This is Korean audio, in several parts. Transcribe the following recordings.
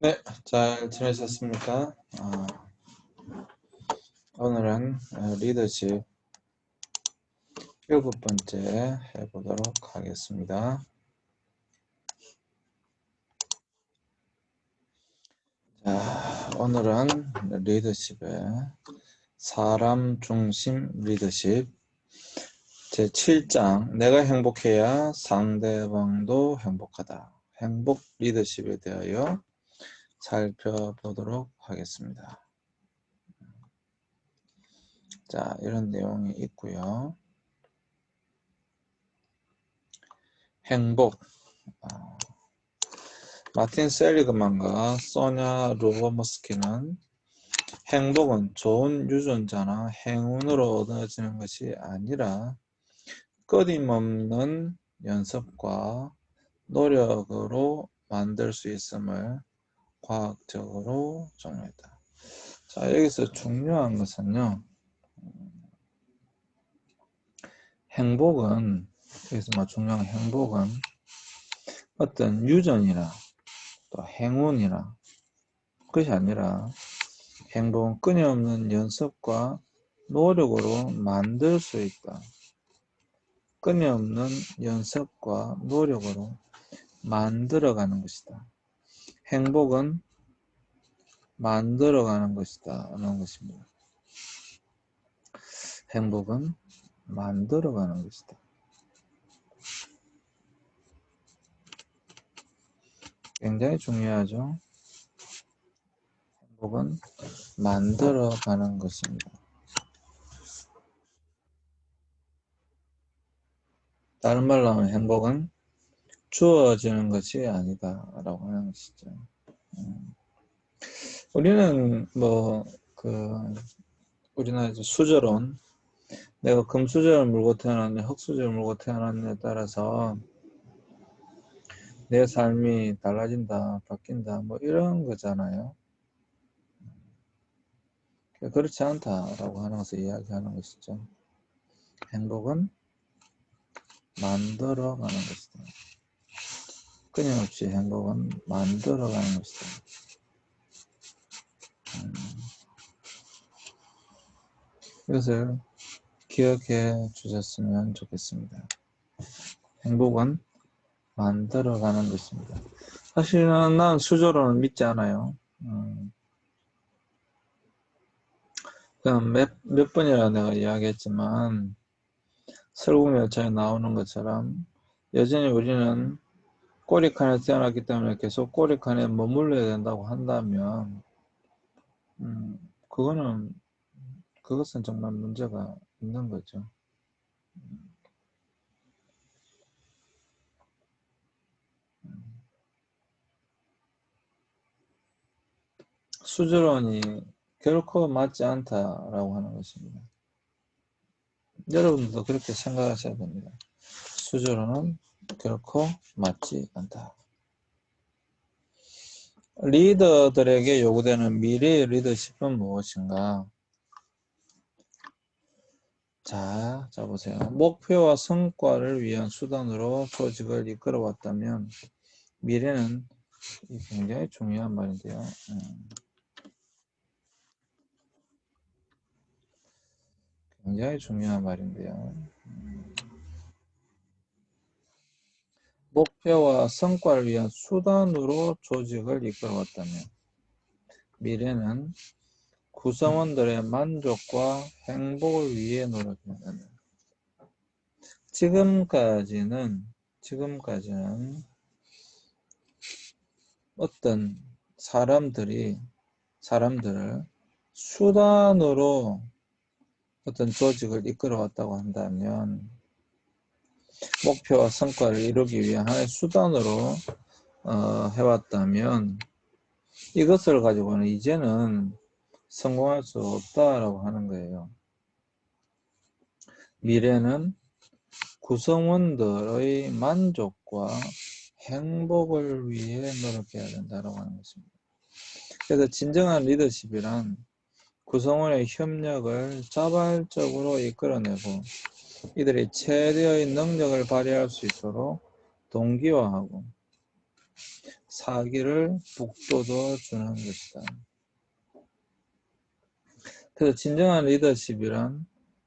네, 잘 지내셨습니까? 아, 오늘은 어, 리더십 일곱 번째 해보도록 하겠습니다. 자, 오늘은 리더십의 사람 중심 리더십 제 7장 내가 행복해야 상대방도 행복하다. 행복 리더십에 대하여 살펴보도록 하겠습니다. 자, 이런 내용이 있고요. 행복. 아, 마틴 셀리그만과 소냐 로버머스키는 행복은 좋은 유전자나 행운으로 얻어지는 것이 아니라 끊임없는 연습과 노력으로 만들 수 있음을 과학적으로 정리했다. 자, 여기서 중요한 것은요. 행복은 여기서 뭐 중요한 행복은 어떤 유전이나 또 행운이나 그것이 아니라 행복은 끊임없는 연습과 노력으로 만들 수 있다. 끊임없는 연습과 노력으로 만들어가는 것이다. 행복은 만들어가는 것이다. 하는 것입니다. 행복은 만들어가는 것이다. 굉장히 중요하죠. 행복은 만들어가는 것입니다. 다른 말로 하면 행복은 주어지는 것이 아니다 라고 하는 것이죠. 음. 우리는 뭐 그 우리나라 수저론 내가 금수저를 물고 태어났냐 흙수저를 물고 태어났냐에 따라서 내 삶이 달라진다 바뀐다 뭐 이런 거잖아요. 그렇지 않다라고 하는 것을 이야기하는 것이죠. 행복은 만들어가는 것이다 끊임없이 행복은 만들어가는 것이다. 음, 이것을 기억해 주셨으면 좋겠습니다. 행복은 만들어가는 것입니다. 사실은 난 수저로는 믿지 않아요. 음, 몇, 몇 번이나 내가 이야기했지만 설국열차에 나오는 것처럼 여전히 우리는 꼬리칸에 태어났기 때문에 계속 꼬리칸에 머물러야 된다고 한다면 음, 그거는 그것은 정말 문제가 있는 거죠. 수저론이 결코 맞지 않다라고 하는 것입니다. 여러분도 그렇게 생각하셔야 됩니다. 수저론은 결코 맞지 않다. 리더들에게 요구되는 미래의 리더십은 무엇인가? 자, 자 보세요. 목표와 성과를 위한 수단으로 조직을 이끌어 왔다면 미래는 굉장히 중요한 말인데요. 음. 굉장히 중요한 말인데요. 음. 목표와 성과를 위한 수단으로 조직을 이끌어왔다면 미래는 구성원들의 만족과 행복을 위해 노력한다면 지금까지는 지금까지는 어떤 사람들이 사람들을 수단으로 어떤 조직을 이끌어왔다고 한다면 목표와 성과를 이루기 위한 하나의 수단으로 어, 해왔다면 이것을 가지고는 이제는 성공할 수 없다라고 하는 거예요. 미래는 구성원들의 만족과 행복을 위해 노력해야 된다고 하는 것입니다. 그래서 진정한 리더십이란 구성원의 협력을 자발적으로 이끌어내고 이들이 최대의 능력을 발휘할 수 있도록 동기화하고 사기를 북돋워 주는 것이다. 그래서 진정한 리더십이란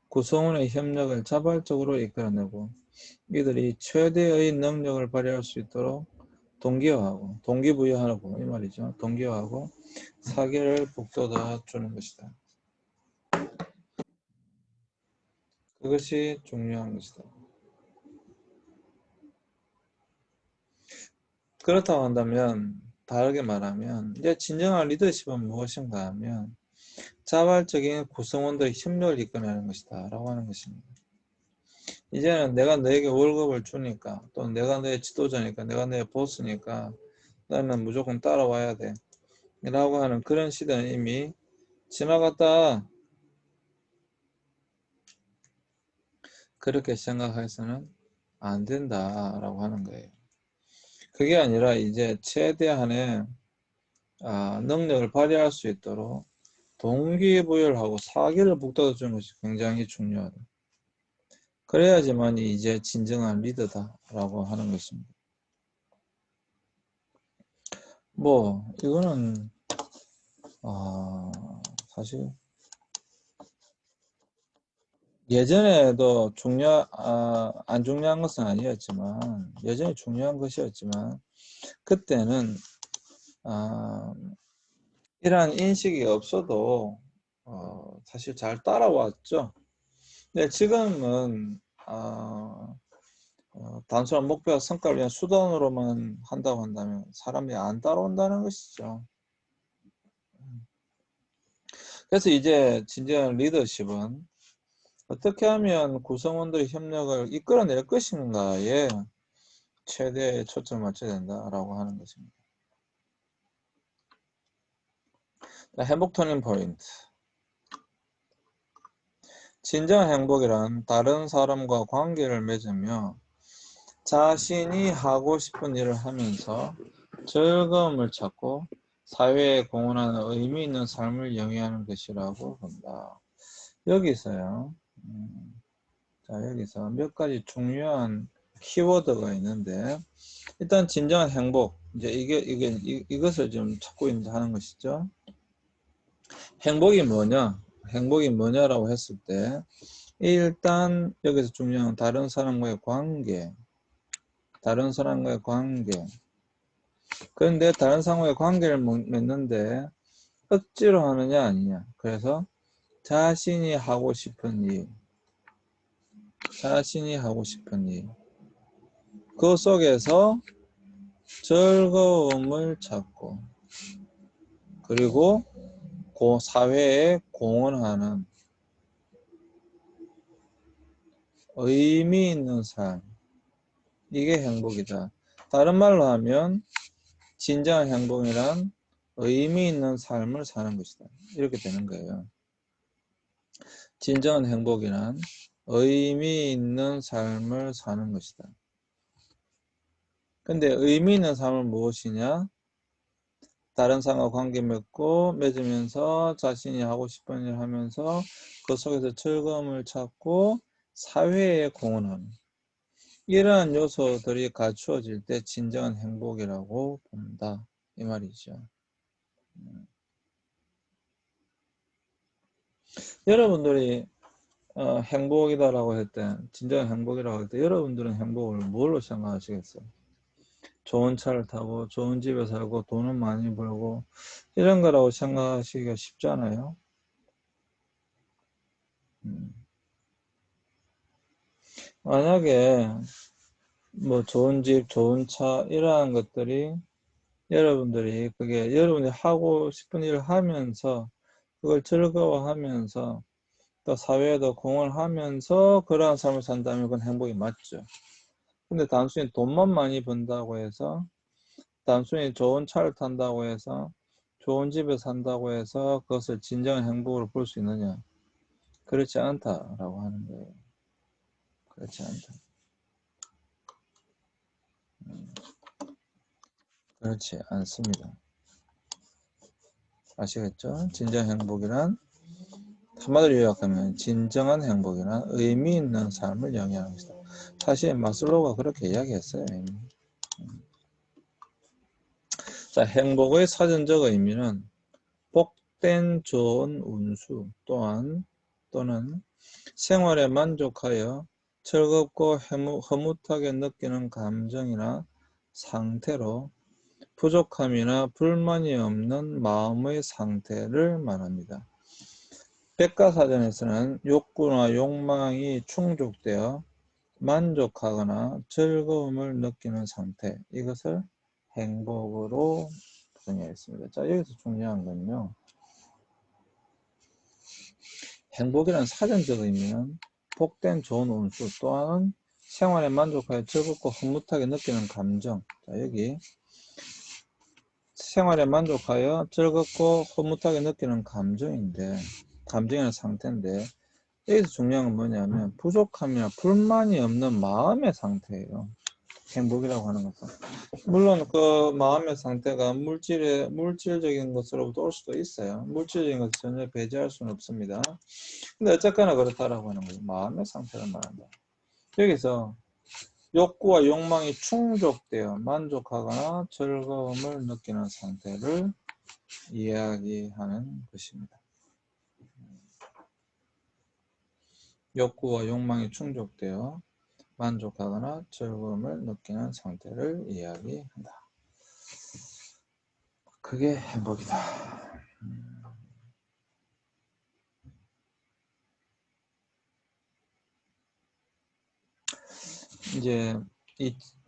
구성원의 협력을 자발적으로 이끌어내고 이들이 최대의 능력을 발휘할 수 있도록 동기화하고 동기부여하고 이 말이죠. 동기화하고 사기를 북돋아 주는 것이다. 그것이 중요한 것이다. 그렇다고 한다면 다르게 말하면 이제 진정한 리더십은 무엇인가 하면 자발적인 구성원들의 협력을 이끌어내는 것이다 라고 하는 것입니다. 이제는 내가 너에게 월급을 주니까 또 내가 너의 지도자니까 내가 너의 보스니까 나는 무조건 따라와야 돼 라고 하는 그런 시대는 이미 지나갔다 그렇게 생각해서는 안 된다라고 하는 거예요. 그게 아니라 이제 최대한의 아, 능력을 발휘할 수 있도록 동기부여를 하고 사기를 북돋아 주는 것이 굉장히 중요하다. 그래야지만 이제 진정한 리더다라고 하는 것입니다. 뭐 이거는 아, 사실 예전에도 중요 아, 안 중요한 것은 아니었지만 여전히 중요한 것이었지만 그때는 아, 이러한 인식이 없어도 어, 사실 잘 따라왔죠. 근데 지금은 어, 어, 단순한 목표와 성과를 위한 수단으로만 한다고 한다면 사람이 안 따라온다는 것이죠. 그래서 이제 진정한 리더십은 어떻게 하면 구성원들의 협력을 이끌어낼 것인가에 최대의 초점을 맞춰야 된다라고 하는 것입니다. 행복 터닝 포인트. 진정 행복이란 다른 사람과 관계를 맺으며 자신이 하고 싶은 일을 하면서 즐거움을 찾고 사회에 공헌하는 의미 있는 삶을 영위하는 것이라고 본다. 여기서요. 음, 자 여기서 몇 가지 중요한 키워드가 있는데 일단 진정한 행복. 이제 이게 이게 이, 이것을 좀 찾고 있는 하는 것이죠. 행복이 뭐냐? 행복이 뭐냐라고 했을 때 일단 여기서 중요한 다른 사람과의 관계. 다른 사람과의 관계. 그런데 다른 사람과의 관계를 맺는데 억지로 하느냐 아니냐. 그래서 자신이 하고 싶은 일 자신이 하고 싶은 일 그 속에서 즐거움을 찾고 그리고 고 사회에 공헌하는 의미 있는 삶 이게 행복이다. 다른 말로 하면 진정한 행복이란 의미 있는 삶을 사는 것이다. 이렇게 되는 거예요. 진정한 행복이란 의미 있는 삶을 사는 것이다. 근데 의미 있는 삶은 무엇이냐? 다른 사람과 관계 맺고 맺으면서 자신이 하고 싶은 일 하면서 그 속에서 즐거움을 찾고 사회에 공헌하는 이러한 요소들이 갖추어질 때 진정한 행복이라고 본다 이 말이죠. 음. 여러분들이 어, 행복이다라고 할 때, 진정한 행복이라고 할 때, 여러분들은 행복을 뭘로 생각하시겠어요? 좋은 차를 타고 좋은 집에 살고 돈은 많이 벌고 이런 거라고 생각하시기가 쉽잖아요. 음. 만약에 뭐 좋은 집, 좋은 차 이러한 것들이 여러분들이 그게 여러분이 하고 싶은 일을 하면서 그걸 즐거워하면서 또 사회에도 공헌 하면서 그러한 삶을 산다면 그건 행복이 맞죠. 근데 단순히 돈만 많이 번다고 해서 단순히 좋은 차를 탄다고 해서 좋은 집에 산다고 해서 그것을 진정한 행복으로 볼 수 있느냐 그렇지 않다라고 하는 거예요 그렇지 않다 음. 그렇지 않습니다 아시겠죠? 진정 행복이란 한마디로 요약하면 진정한 행복이란 의미 있는 삶을 영위하는 것이다 사실 마슬로우가 그렇게 이야기했어요. 자, 행복의 사전적 의미는 복된 좋은 운수 또한 또는 생활에 만족하여 즐겁고 해무- 허무하게 느끼는 감정이나 상태로 부족함이나 불만이 없는 마음의 상태를 말합니다. 백과사전에서는 욕구나 욕망이 충족되어 만족하거나 즐거움을 느끼는 상태 이것을 행복으로 정의했습니다. 자 여기서 중요한 건요. 행복이라는 사전적 의미는 복된 좋은 운수 또한 생활에 만족하여 즐겁고 흐뭇하게 느끼는 감정. 자 여기 생활에 만족하여 즐겁고 흐뭇하게 느끼는 감정인데 감정이나 상태인데 여기서 중요한 건 뭐냐면 부족함이나 불만이 없는 마음의 상태예요. 행복이라고 하는 것은 물론 그 마음의 상태가 물질의 물질적인 것으로부터 올 수도 있어요. 물질적인 것을 전혀 배제할 수는 없습니다. 근데 어쨌거나 그렇다라고 하는 거예요. 마음의 상태를 말한다. 여기서 욕구와 욕망이 충족되어 만족하거나 즐거움을 느끼는 상태를 이야기하는 것입니다. 욕구와 욕망이 충족되어 만족하거나 즐거움을 느끼는 상태를 이야기한다. 그게 행복이다. 음. 이제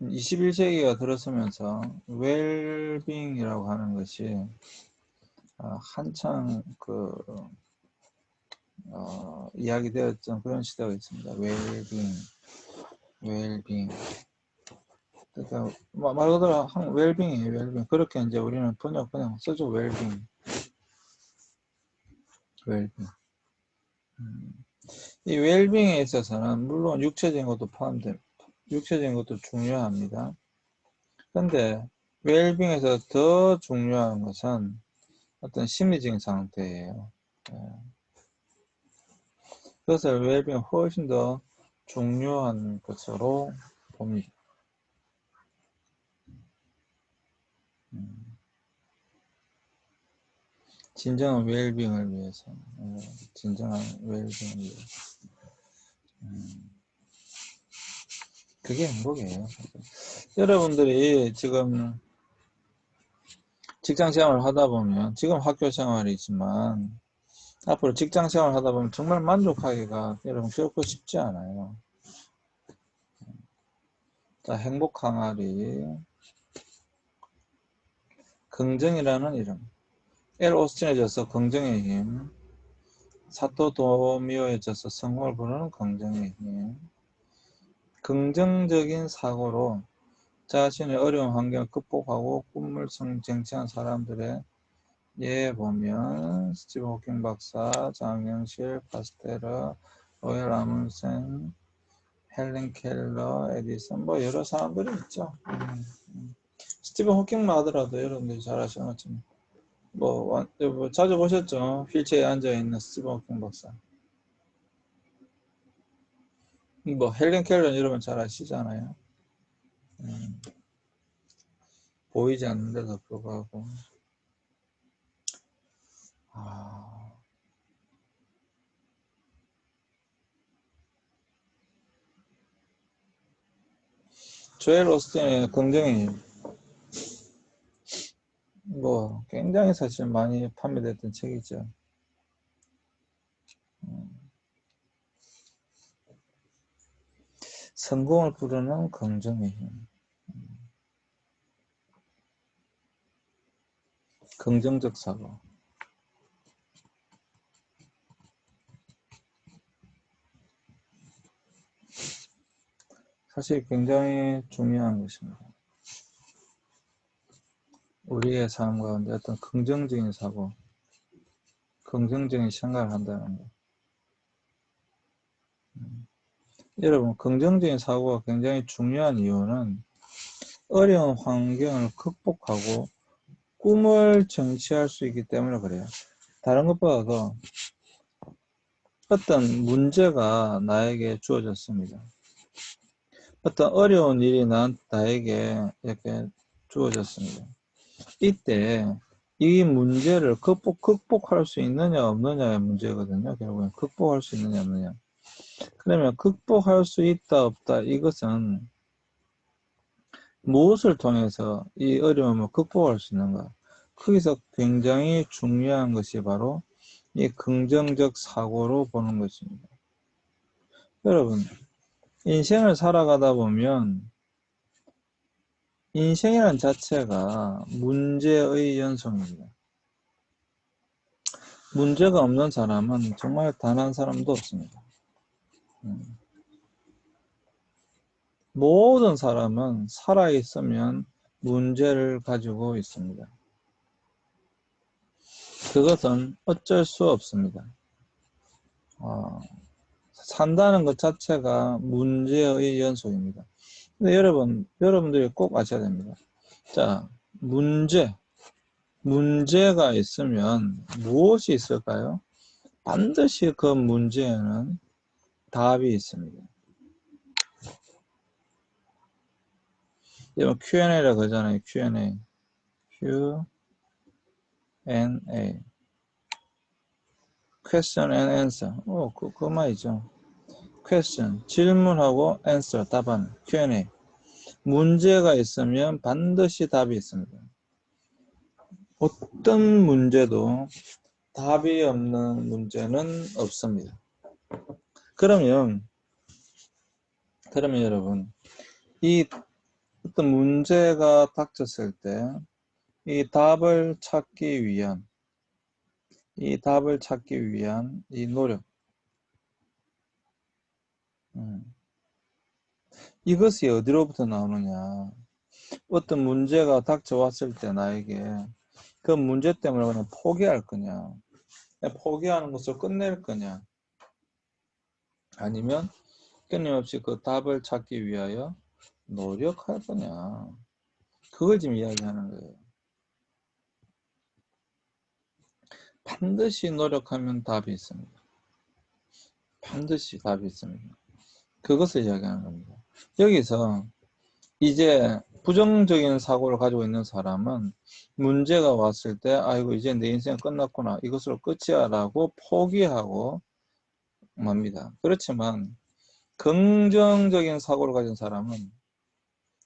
21세기가 들어서면서 웰빙이라고 하는 것이 어, 한창 그 어, 이야기되었던 그런 시대가 있습니다. 웰빙, 웰빙. 그러니까 마- 말 그대로 한 웰빙이에요. 웰빙. 그렇게 이제 우리는 번역 그냥 써줘 웰빙. 웰빙. 음. 이 웰빙에 있어서는 물론 육체적인 것도 포함됩니다. 육체적인 것도 중요합니다. 근데 웰빙에서 더 중요한 것은 어떤 심리적인 상태예요. 예. 그것을 웰빙 훨씬 더 중요한 것으로 봅니다. 음. 진정한 웰빙을 위해서, 어, 진정한 웰빙을 위해서. 음. 그게 행복이에요. 여러분들이 지금 직장 생활을 하다 보면, 지금 학교 생활이지만, 앞으로 직장 생활을 하다 보면 정말 만족하기가 여러분 결코 쉽지 않아요. 자, 행복 항아리. 긍정이라는 이름. 엘 오스틴에 져서 긍정의 힘. 사토 도미오에 져서 성공을 부르는 긍정의 힘. 긍정적인 사고로 자신의 어려운 환경을 극복하고 꿈을 성- 쟁취한 사람들의 예 보면 스티브 호킹 박사, 장영실, 파스테라, 로열 아문센, 헬렌 켈러, 에디슨 뭐 여러 사람들이 있죠. 음, 음. 스티브 호킹만 하더라도 여러분들이 잘 아시는 것처럼 뭐, 완- 뭐 자주 보셨죠? 휠체어에 앉아 있는 스티브 호킹 박사. 뭐 헬렌 켈러는 여러분 잘 아시잖아요. 음, 보이지 않는데도 불구하고 아, 조엘 오스틴의 긍정의 힘. 뭐 굉장히 사실 많이 판매됐던 책이죠. 음. 성공을 부르는 긍정의 힘. 음. 긍정적 사고. 사실 굉장히 중요한 것입니다. 우리의 삶 가운데 어떤 긍정적인 사고, 긍정적인 생각을 한다는 것. 음. 여러분, 긍정적인 사고가 굉장히 중요한 이유는 어려운 환경을 극복하고 꿈을 정치할 수 있기 때문에 그래요. 다른 것보다 도 어떤 문제가 나에게 주어졌습니다. 어떤 어려운 일이 난, 나에게 이렇게 주어졌습니다. 이때 이 문제를 극복, 극복할 수 있느냐 없느냐의 문제거든요. 결국엔 극복할 수 있느냐 없느냐. 그러면 극복할 수 있다 없다 이것은 무엇을 통해서 이 어려움을 극복할 수 있는가? 거기서 굉장히 중요한 것이 바로 이 긍정적 사고로 보는 것입니다. 여러분, 인생을 살아가다 보면 인생이라는 자체가 문제의 연속입니다. 문제가 없는 사람은 정말 단 한 사람도 없습니다. 음. 모든 사람은 살아있으면 문제를 가지고 있습니다. 그것은 어쩔 수 없습니다. 어, 산다는 것 자체가 문제의 연속입니다. 근데 여러분, 여러분들이 꼭 아셔야 됩니다. 자, 문제. 문제가 있으면 무엇이 있을까요? 반드시 그 문제에는 답이 있습니다. 여러분 Q&A라고 하잖아요. Q&A. Q&A. Question and answer. 오, 그, 그 말이죠. Question. 질문하고 answer. 답안. Q&A. 문제가 있으면 반드시 답이 있습니다. 어떤 문제도 답이 없는 문제는 없습니다. 그러면, 그러면 여러분, 이 어떤 문제가 닥쳤을 때 이 답을 찾기 위한 이 답을 찾기 위한 이 노력. 음. 이것이 어디로부터 나오느냐? 어떤 문제가 닥쳐왔을 때 나에게 그 문제 때문에 그냥 포기할 거냐? 포기하는 것을 끝낼 거냐 아니면 끊임없이 그 답을 찾기 위하여 노력할 거냐. 그걸 지금 이야기하는 거예요. 반드시 노력하면 답이 있습니다. 반드시 답이 있습니다. 그것을 이야기하는 겁니다. 여기서 이제 부정적인 사고를 가지고 있는 사람은 문제가 왔을 때 아이고 이제 내 인생 끝났구나 이것으로 끝이야 라고 포기하고 맙니다. 그렇지만 긍정적인 사고를 가진 사람은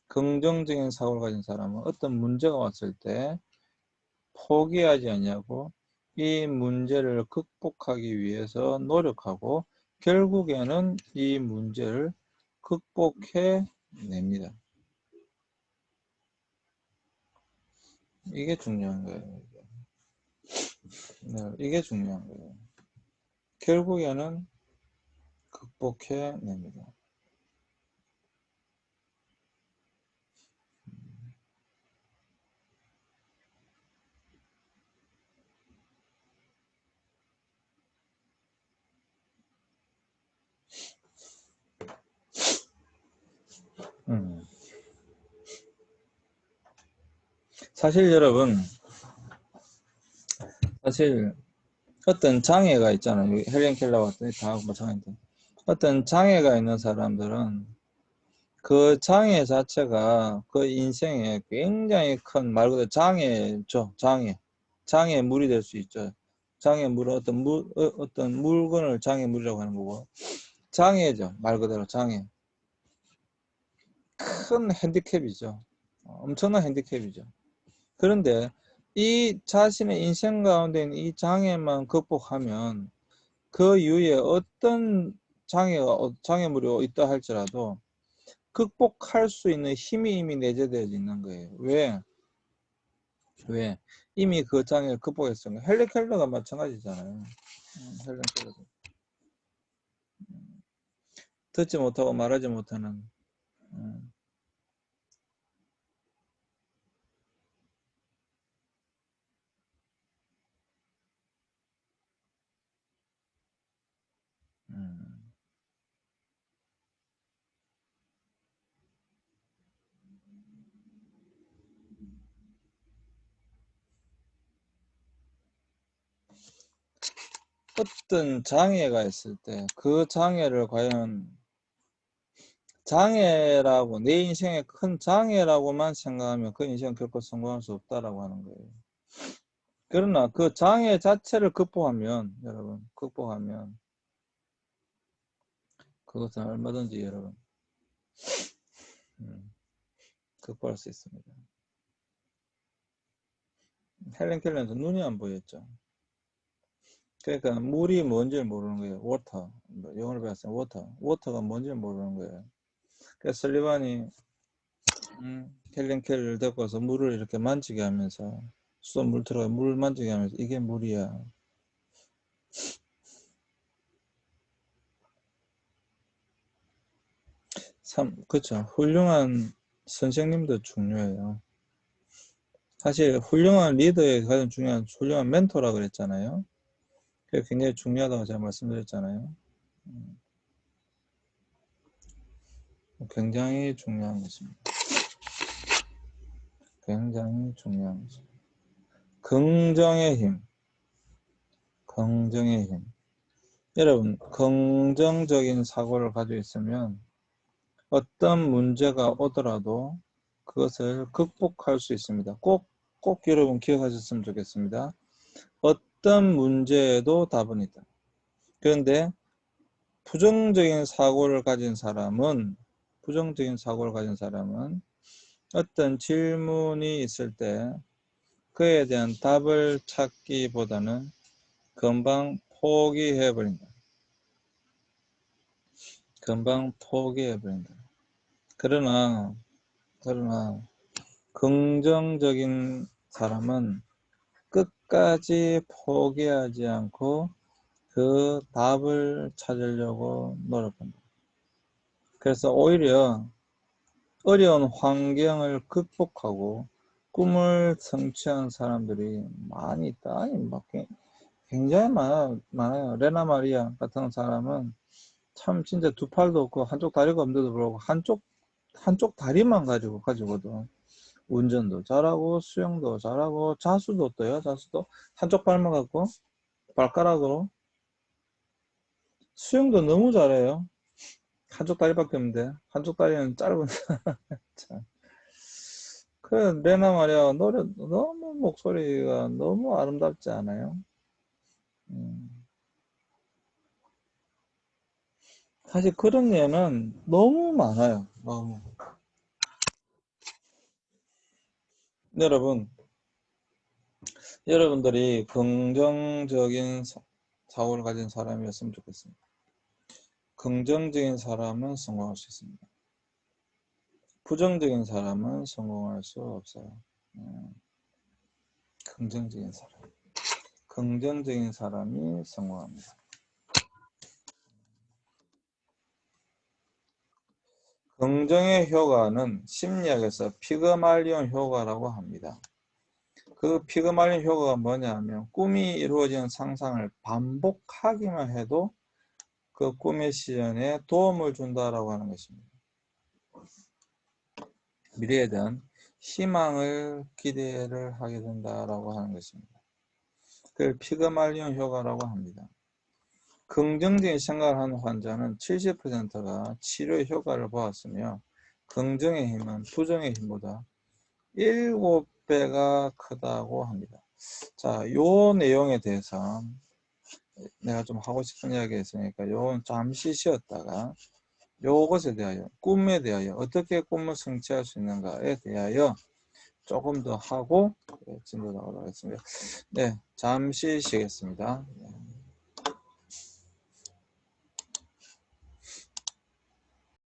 긍정적인 사고를 가진 사람은 어떤 문제가 왔을 때 포기하지 않냐고 이 문제를 극복하기 위해서 노력하고 결국에는 이 문제를 극복해 냅니다. 이게 중요한 거예요. 네, 이게 중요한 거예요. 결국에는 극복해 냅니다. 음. 사실 여러분, 사실 어떤 장애가 있잖아요. 헬렌 켈러 같은 다뭐 장애인데 어떤 장애가 있는 사람들은 그 장애 자체가 그 인생에 굉장히 큰 말 그대로 장애죠. 장애. 장애물이 될 수 있죠. 장애물은 어떤 물, 어, 어떤 물건을 장애물이라고 하는 거고 장애죠. 말 그대로 장애. 큰 핸디캡이죠. 엄청난 핸디캡이죠. 그런데 이 자신의 인생 가운데 있는 이 장애만 극복하면 그 이후에 어떤 장애가 어, 장애물이 있다 할지라도 극복할 수 있는 힘이 이미 내재되어 있는 거예요. 왜? 왜? 이미 그 장애를 극복했으니까. 헬리 켈러가 마찬가지잖아요. 음, 헬리 켈러도. 음. 듣지 못하고 말하지 못하는 음. 음. 어떤 장애가 있을 때 그 장애를 과연 장애라고 내 인생의 큰 장애라고만 생각하면 그 인생은 결코 성공할 수 없다라고 하는 거예요. 그러나 그 장애 자체를 극복하면 여러분 극복하면 그것은 얼마든지 여러분 음, 극복할 수 있습니다. 헬렌 켈러도 눈이 안 보였죠. 그러니까 물이 뭔지를 모르는 거예요. 워터. 뭐 영어로 배웠어요. 워터. 워터가 뭔지를 모르는 거예요. 그래서 설리반이 음, 켈렌 켈러를 데리고 와서 물을 이렇게 만지게 하면서 수돗 물 들어가 물 만지게 하면서 이게 물이야. 참, 그쵸. 훌륭한 선생님도 중요해요. 사실 훌륭한 리더의 가장 중요한 훌륭한 멘토라 그랬잖아요. 굉장히 중요하다고 제가 말씀드렸잖아요. 음. 굉장히 중요한 것입니다. 굉장히 중요한 것입니다. 긍정의 힘. 긍정의 힘. 여러분, 긍정적인 사고를 가지고 있으면 어떤 문제가 오더라도 그것을 극복할 수 있습니다. 꼭, 꼭 여러분 기억하셨으면 좋겠습니다. 어떤 문제에도 답은 있다. 그런데 부정적인 사고를 가진 사람은 부정적인 사고를 가진 사람은 어떤 질문이 있을 때 그에 대한 답을 찾기보다는 금방 포기해버린다. 금방 포기해버린다. 그러나, 그러나, 긍정적인 사람은 끝까지 포기하지 않고 그 답을 찾으려고 노력한다. 그래서 오히려 어려운 환경을 극복하고 꿈을 성취한 사람들이 많이 있다. 아니, 막 굉장히 많아, 많아요. 레나 마리아 같은 사람은 참 진짜 두 팔도 없고 한쪽 다리가 없는데도 불구하고 한쪽, 한쪽 다리만 가지고 가지고도 운전도 잘하고 수영도 잘하고 자수도 떠요. 자수도 한쪽 발만 갖고 발가락으로 수영도 너무 잘해요. 한쪽 다리밖에 없는데 한쪽 다리는 짧은 참. 그 레나 말이야 노래 너무 목소리가 너무 아름답지 않아요? 음. 사실 그런 예는 너무 많아요. 너무. 여러분, 여러분들이 긍정적인 사고를 가진 사람이었으면 좋겠습니다. 긍정적인 사람은 성공할 수 있습니다. 부정적인 사람은 성공할 수 없어요. 음, 긍정적인 사람. 긍정적인 사람이 성공합니다. 긍정의 효과는 심리학에서 피그말리온 효과라고 합니다. 그 피그말리온 효과가 뭐냐면 꿈이 이루어지는 상상을 반복하기만 해도 그 꿈의 시연에 도움을 준다라고 하는 것입니다. 미래에 대한 희망을 기대를 하게 된다라고 하는 것입니다. 그걸 피그말리온 효과라고 합니다. 긍정적인 생각을 하는 환자는 70%가 치료 효과를 보았으며 긍정의 힘은 부정의 힘보다 7배가 크다고 합니다. 자, 요 내용에 대해서 내가 좀 하고 싶은 이야기가 있으니까 요건 잠시 쉬었다가 요것에 대하여 꿈에 대하여 어떻게 꿈을 성취할 수 있는가에 대하여 조금 더 하고 진도 나오도록 하겠습니다. 네, 잠시 쉬겠습니다.